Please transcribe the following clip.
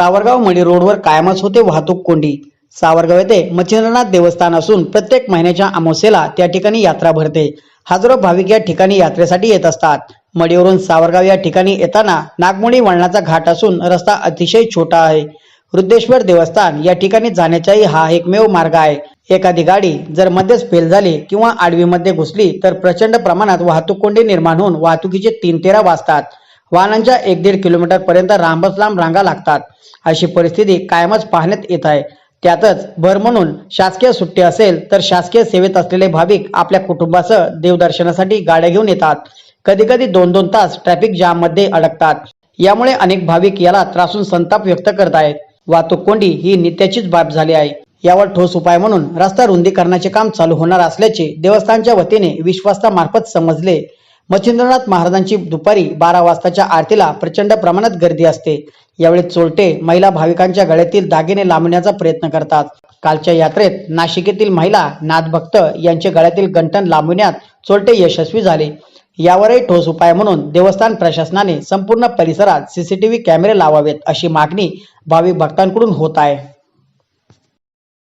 सावरगाव मणी रोडवर कायमच होते वाहतूक कोंडी. सावरगाव येथे मच्छिंद्रनाथ देवस्थान असून प्रत्येक महिन्याच्या अमावस्येला त्या ठिकाणी यात्रा भरते. हजारो भाविक या ठिकाणी यात्रेसाठी येत असतात. मडीवरून सावरगाव या ठिकाणी येताना नागमोडी वळणाचा घाट असून रस्ता अतिशय छोटा आहे. वृद्धेश्वर देवस्थान या ठिकाणी जाण्याचाही हा एकमेव मार्ग आहे. एखादी गाडी जर मध्येच फेल झाली किंवा आडवीमध्ये घुसली तर प्रचंड प्रमाणात वाहतूक कोंडी निर्माण होऊन वाहतुकीचे तीन तेरा वाजतात. वाहनांच्या एक दीड किलोमीटर पर्यंत लांबच लांब रांगा लागतात. अशी परिस्थिती कायमच पाहण्यात येत आहे. त्यातच भर म्हणून शासकीय सुट्टी असेल तर शासकीय सेवेत असलेले भाविक आपल्या कुटुंबासह देवदर्शनासाठी गाड्या घेऊन येतात. कधी कधी दोन दोन तास ट्रॅफिक जाममध्ये अडकतात. यामुळे अनेक भाविक याला त्रासून संताप व्यक्त करत आहेत. वाहतूक कोंडी ही नित्याचीच बाब झाली आहे. यावर ठोस उपाय म्हणून रस्ता रुंदीकरणाचे काम चालू होणार असल्याचे देवस्थानच्या वतीने विश्वासा मार्फत समजले मच्छिंद्रनाथ महाराजांची दुपारी बारा वाजताच्या आरतीला प्रचंड प्रमाणात गर्दी असते. यावेळी चोरटे महिला भाविकांच्या गळ्यातील दागिने लांबण्याचा प्रयत्न करतात. कालच्या यात्रेत नाशिकेतील महिला नाथभक्त यांचे गळ्यातील गंठण लांबविण्यात चोरटे यशस्वी झाले. यावरही ठोस उपाय म्हणून देवस्थान प्रशासनाने संपूर्ण परिसरात सीसीटीव्ही कॅमेरे लावावेत अशी मागणी भाविक भक्तांकडून होत आहे.